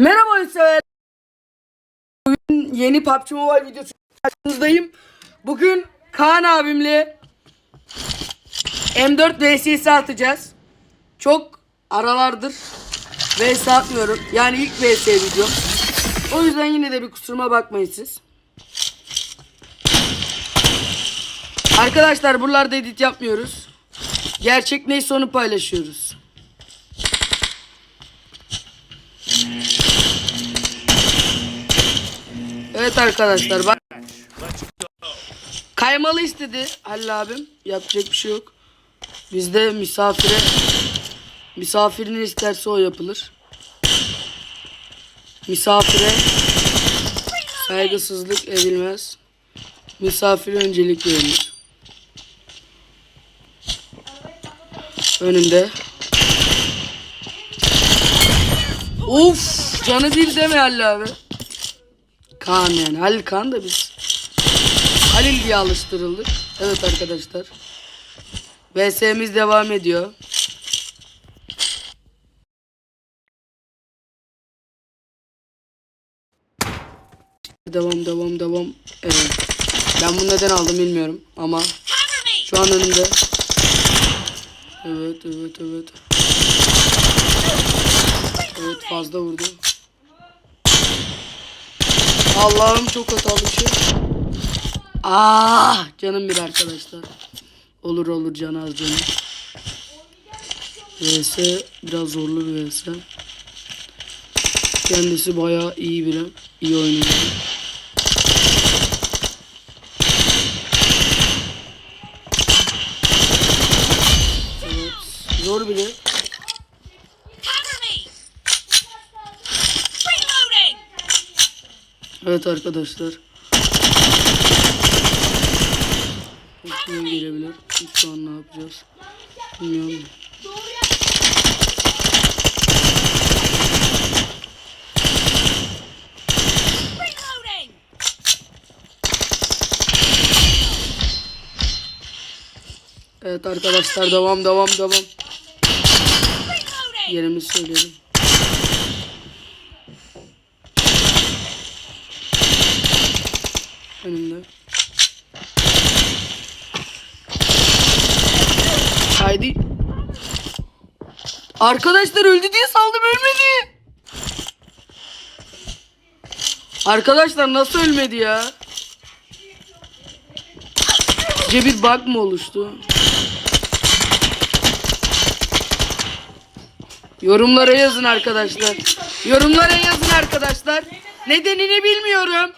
Merhaba oyunsever. Bugün yeni PUBG Mobile videosu karşınızdayım. Bugün Kaan abimle M4 VSS atacağız. Çok aralardır VS atmıyorum. Yani ilk VS video. O yüzden yine de bir kusuruma bakmayın siz. Arkadaşlar buralarda edit yapmıyoruz. Gerçek neyse onu paylaşıyoruz. Evet arkadaşlar bak. Kaymalı istedi Halil abim. Yapacak bir şey yok. Bizde misafire misafir ne isterse o yapılır. Misafire saygısızlık edilmez. Misafire öncelik verilir. Önünde. Of canı değil deme Halil abi. Kaan yani. Halil Kaan da biz. Halil diye alıştırıldık. Evet arkadaşlar. VS'miz devam ediyor. Devam devam devam. Evet. Ben bunu neden aldım bilmiyorum ama şu an önümde. Evet evet evet. Evet fazla vurdu. Allah'ım çok hatalı bir şey. Ah canım bir arkadaşlar. Olur olur can az canım. VS biraz zorlu bir VS. Kendisi bayağı iyi biri. iyi oynuyor. Evet. Zor biri. Evet arkadaşlar. Kim gelebilir? Şu an ne yapacağız? Bilmiyorum. Evet arkadaşlar devam devam devam. Yerimizi söyleyelim. Önümde. Haydi. Arkadaşlar öldü diye saldım ölmedi. Arkadaşlar nasıl ölmedi ya? Sizce bir bug mı oluştu? Yorumlara yazın arkadaşlar. Yorumlara yazın arkadaşlar. Nedenini bilmiyorum.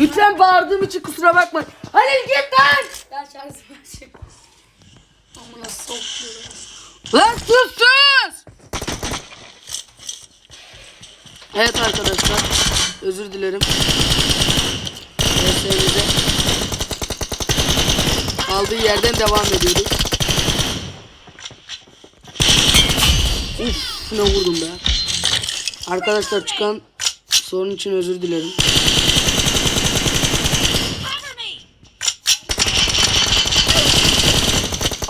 Lütfen bağırdığım için kusura bakma. Halil git lan. Ya şarjım açık. Amına. Lan sus sus. Evet arkadaşlar. Özür dilerim. VS'mize aldığı yerden devam ediyoruz. Uf ne vurdum be. Arkadaşlar çıkan sorun için özür dilerim.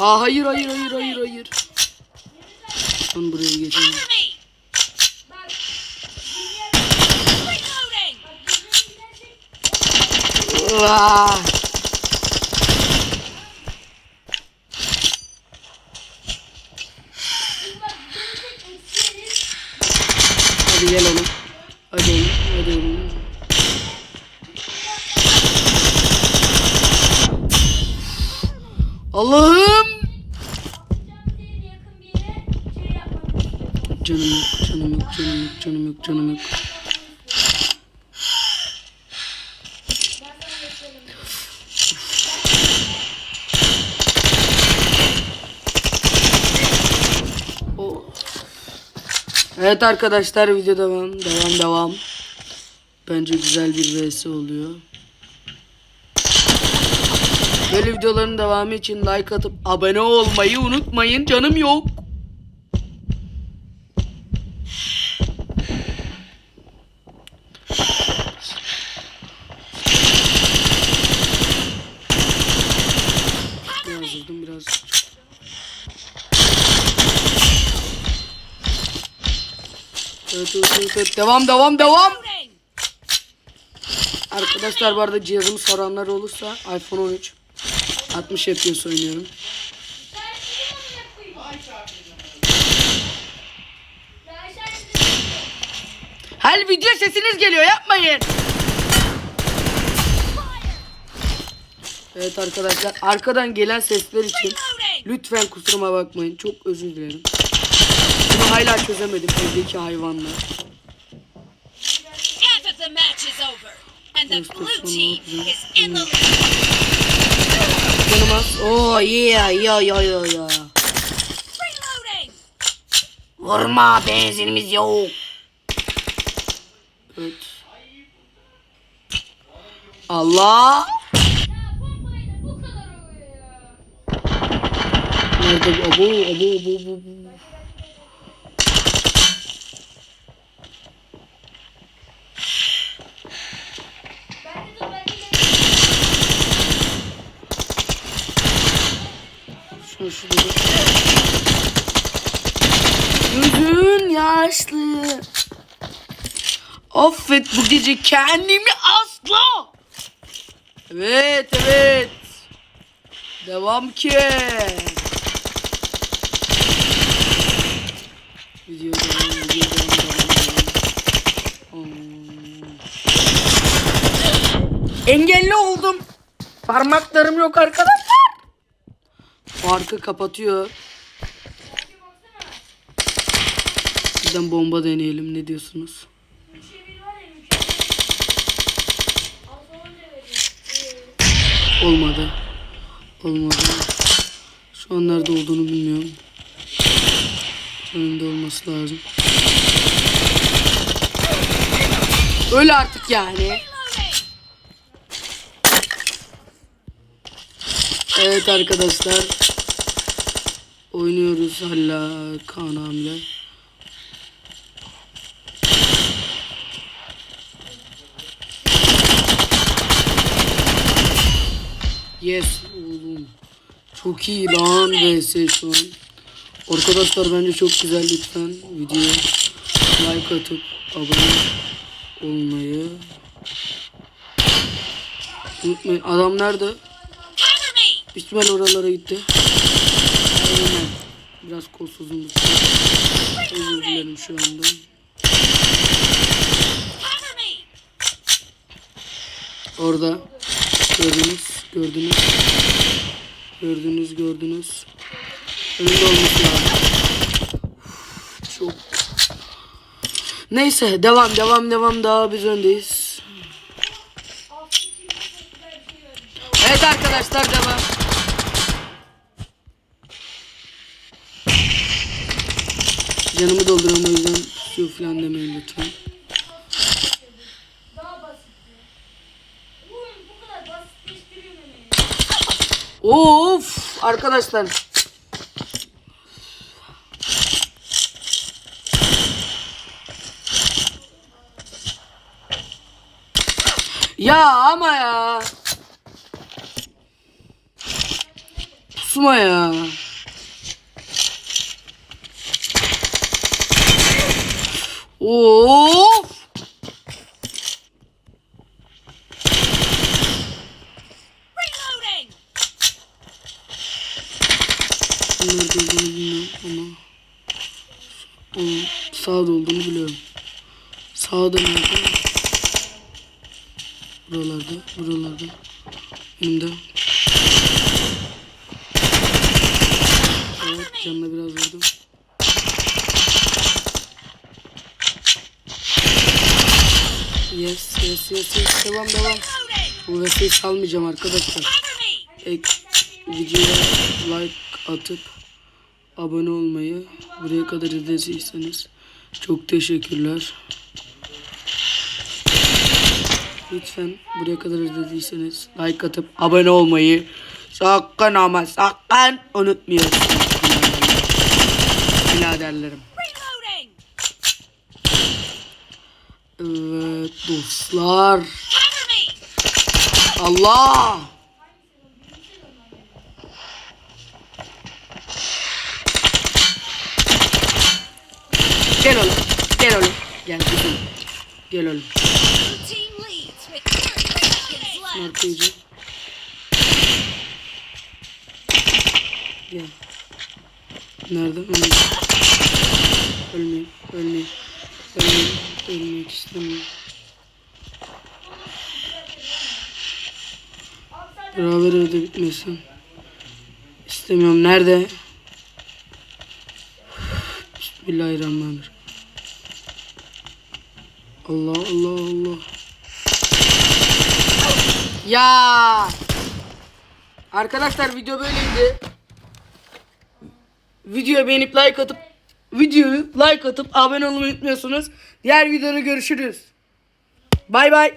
Aa hayır hayır hayır hayır hayır. Ben buraya! Aa. Hadi gel oğlum. Hadi oğlum. Hadi oğlum. Allah'ım. Canım yok, canım yok, canım yok, canım yok, canım yok. Evet arkadaşlar video devam devam devam. Bence güzel bir vs oluyor. Böyle videoların devamı için like atıp abone olmayı unutmayın. Canım yok. Biraz vurdum biraz. Evet, evet, evet. Devam devam devam. Arkadaşlar bu arada cihazımı soranlar olursa iPhone 13 60 FPS oynuyorum. Hal video sesiniz geliyor yapmayın. Evet arkadaşlar arkadan gelen sesler için lütfen kusuruma bakmayın. Çok özür dilerim. Bunu hala çözemedim evdeki hayvanlar. Half of the match is over, and the Yes, blue that's team one. is in the lead. Canım az. Oh yeah yeah yeah yeah yeah. Vurma benzinimiz yok. Evet. Allah. Nerede? Abo abo abo abo. Şurada. Gözün yaşlı. Affet bu gece kendimi asla. Evet evet. Devam ki. Video devam, video devam, devam. Engelli oldum. Parmaklarım yok arkadaşlar. Farkı kapatıyor. Bizden bomba deneyelim ne diyorsunuz? Olmadı. Olmadı. Şu an nerede olduğunu bilmiyorum. Önünde olması lazım. Öyle artık yani. Evet arkadaşlar. Oynuyoruz hala Kaan hamile. Yes oğlum. Çok iyi lan vs şu an. Arkadaşlar bence çok güzel lütfen videoya like atıp abone olmayı unutmayın. Adam nerede? İsmail oralara gitti. Aynen. Biraz kolsuzum. Özür dilerim şu anda. Orada. Gördünüz. Gördünüz. Gördünüz gördünüz. Önünde lazım. Uf, Çok. Neyse devam devam devam daha biz öndeyiz. Evet arkadaşlar devam. Canımı dolduran o yüzden su falan demeyin lütfen. Of arkadaşlar. Ya ama ya. Pusma ya. Of. Reloading! Nerede olduğunu bilmiyorum ama onun sağda olduğunu biliyorum. Sağda nerede? Buralarda, buralarda. Önümde. Evet, canına biraz vurdum. Yes, yes. Devam, devam. Bu vesileyi salmayacağım arkadaşlar. Ek, videoya like atıp abone olmayı buraya kadar izlediyseniz çok teşekkürler. Lütfen buraya kadar izlediyseniz like atıp abone olmayı sakın ama sakın unutmuyorsunuz. Biraderlerim. Evet dostlar. Allah! Gel oğlum. Gel oğlum. Gel kızım. Gel oğlum. Blue team leads with 30 seconds left. Markayıcı. Gel. Nerede? Ölmek. Ölmek. Ölmek. Ölmek. Ölmek istemiyorum. Beraber evde bitmesin. İstemiyorum. Nerede? Bismillahirrahmanirrahim. Allah Allah Allah. Ya. Arkadaşlar video böyleydi. Videoyu beğenip like atıp videoyu like atıp abone olmayı unutmuyorsunuz. Diğer videoda görüşürüz. Bay bay.